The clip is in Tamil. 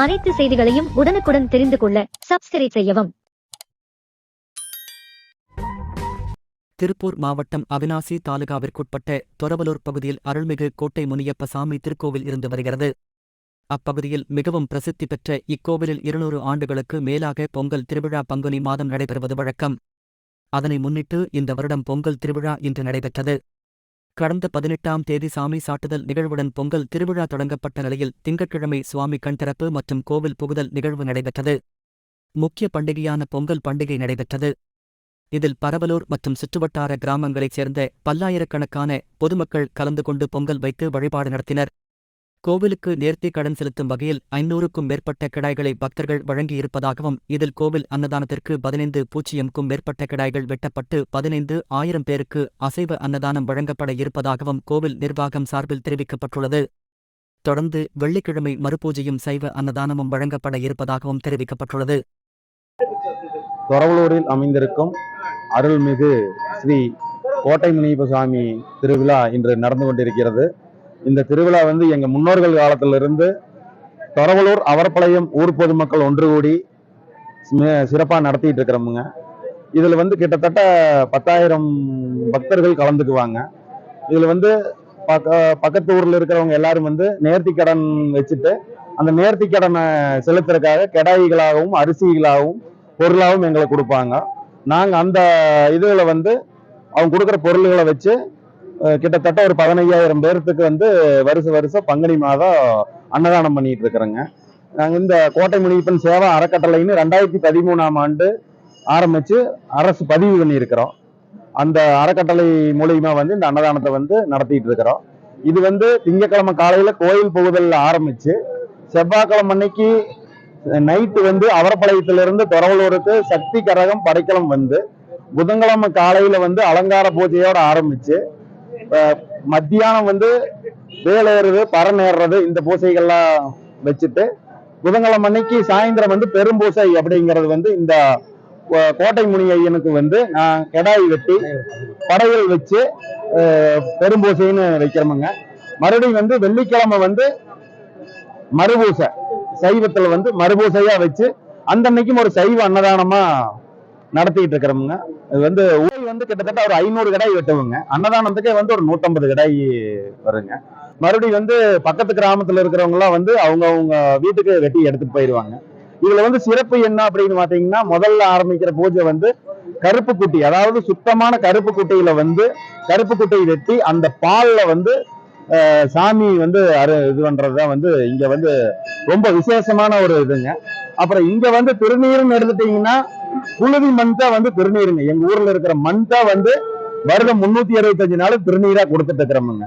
அனைத்து செய்திகளையும் உடனுக்குடன் தெரிந்து கொள்ள சப்ஸ்கிரைப் செய்யவும். திருப்பூர் மாவட்டம் அவினாசி தாலுகாவிற்குட்பட்ட தொரவலூர் பகுதியில் அருள்மிகு கோட்டை முனியப்ப சாமி திருக்கோவில் இருந்து வருகிறது. அப்பகுதியில் மிகவும் பிரசித்தி பெற்ற இக்கோவிலில் இருநூறு ஆண்டுகளுக்கு மேலாக பொங்கல் திருவிழா பங்குனி மாதம் நடைபெறுவது வழக்கம். அதனை முன்னிட்டு இந்த வருடம் பொங்கல் திருவிழா இன்று நடைபெற்றது. கடந்த பதினெட்டாம் தேதி சாமி சாட்டுதல் நிகழ்வுடன் பொங்கல் திருவிழா தொடங்கப்பட்ட நிலையில் திங்கட்கிழமை சுவாமி கண்திறப்பு மற்றும் கோவில் புகுதல் நிகழ்வு நடைபெற்றது. முக்கிய பண்டிகையான பொங்கல் பண்டிகை நடைபெற்றது. இதில் பரவலூர் மற்றும் சுற்றுவட்டார கிராமங்களைச் சேர்ந்த பல்லாயிரக்கணக்கான பொதுமக்கள் கலந்து கொண்டு பொங்கல் வைத்து வழிபாடு நடத்தினர். கோவிலுக்கு நேர்த்தி கடன் செலுத்தும் வகையில் ஐநூறுக்கும் மேற்பட்ட கிடாய்களை பக்தர்கள் வழங்கியிருப்பதாகவும் இதில் கோவில் அன்னதானத்திற்கு பதினைந்து பூஜ்ஜியம்க்கும் மேற்பட்ட கிடாய்கள் வெட்டப்பட்டு பதினைந்து ஆயிரம் பேருக்கு அசைவ அன்னதானம் வழங்கப்பட இருப்பதாகவும் கோவில் நிர்வாகம் சார்பில் தெரிவிக்கப்பட்டுள்ளது. தொடர்ந்து வெள்ளிக்கிழமை மறுபூஜையும் சைவ அன்னதானமும் வழங்கப்பட இருப்பதாகவும் தெரிவிக்கப்பட்டுள்ளது. தொரவலூரில் அமைந்திருக்கும் அருள்மிகு ஸ்ரீ கோட்டை முனியப்ப சுவாமி திருவிழா இன்று நடந்து கொண்டிருக்கிறது. இந்த திருவிழா வந்து எங்கள் முன்னோர்கள் காலத்திலிருந்து தொரவலூர் அவரப்பாளையம் ஊர் பொதுமக்கள் ஒன்று கூடி சிறப்பாக நடத்திட்டு இருக்கிறோமுங்க. இதில் வந்து கிட்டத்தட்ட பத்தாயிரம் பக்தர்கள் கலந்துக்குவாங்க. இதில் வந்து பக்க பக்கத்து ஊரில் இருக்கிறவங்க எல்லாரும் வந்து நேர்த்தி கடன் வச்சுட்டு அந்த நேர்த்தி கடனை செலுத்துறதுக்காக கெடாய்களாகவும் அரிசிகளாகவும் பொருளாகவும் எங்களுக்கு கொடுப்பாங்க. நாங்கள் அந்த இதில் வந்து அவங்க கொடுக்குற பொருள்களை வச்சு கிட்டத்தட்ட ஒரு பதினையாயிரம் பேர்த்துக்கு வந்து வருஷ வருஷம் பங்குனி மாதம் அன்னதானம் பண்ணிட்டு இருக்கிறோங்க. நாங்கள் இந்த கோட்டை முனியப்பன் சேவா அறக்கட்டளைன்னு ரெண்டாயிரத்தி பதிமூணாம் ஆண்டு ஆரம்பித்து அரசு பதிவு பண்ணியிருக்கிறோம். அந்த அறக்கட்டளை மூலியமா வந்து இந்த அன்னதானத்தை வந்து நடத்திட்டு இருக்கிறோம். இது வந்து திங்கக்கிழமை காலையில் கோயில் புகுதலில் ஆரம்பித்து செவ்வாய்க்கிழமை அன்னைக்கு நைட்டு வந்து அவரப்பாளையத்திலிருந்து தொரவலூருக்கு சக்தி கரகம் படைக்கலம் வந்து புதன்கிழமை காலையில் வந்து அலங்கார பூஜையோடு ஆரம்பித்து மத்தியானம் வந்து வேலேறுது பரநேறது இந்த பூசைகள்லாம் வச்சுட்டு புதன்கிழமை அன்னைக்கு சாயந்தரம் வந்து பெரும்பூசை அப்படிங்கிறது வந்து இந்த கோ- கோட்டை முனி ஐயனுக்கு வந்து நான் கெடாய் வெட்டி படையல் வச்சு பெரும்பூசைன்னு வைக்கிறோமுங்க. மறுபடியும் வந்து வெள்ளிக்கிழமை வந்து மறுபூசை. சைவத்தில் வந்து மறுபூசையாக வச்சு அந்த அன்னைக்கும் ஒரு சைவ அன்னதானமாக நடத்திட்டு இருக்கிறோமுங்க இது வந்து ஊழல் வந்து கிட்டத்தட்ட ஒரு ஐநூறு கடாய் வெட்டுவோங்க. அன்னதானத்துக்கே வந்து ஒரு நூற்றம்பது கடாய் வருங்க. மறுபடியும் வந்து பக்கத்து கிராமத்தில் இருக்கிறவங்களாம் வந்து அவங்க அவங்க வீட்டுக்கு வெட்டி எடுத்துட்டு போயிடுவாங்க இதுல வந்து சிறப்பு என்ன அப்படின்னு பாத்தீங்கன்னா முதல்ல ஆரம்பிக்கிற பூஜை வந்து கருப்பு குட்டி அதாவது சுத்தமான கருப்பு குட்டியில வந்து கருப்பு குட்டியை வெட்டி அந்த பால்ல வந்து சாமி வந்து அரு இது பண்றதுதான் வந்து இங்க வந்து ரொம்ப விசேஷமான ஒரு இதுங்க. அப்புறம் இங்க வந்து திருநீர்னு எடுத்துட்டீங்கன்னா புழுதி மண் தான் வந்து திருநீருங்க. எங்க ஊர்ல இருக்கிற மண் தான் வந்து வருடம் முன்னூத்தி அறுபத்தஞ்சு நாள் திருநீரா கொடுத்துட்டு இருக்கிறோமுங்க.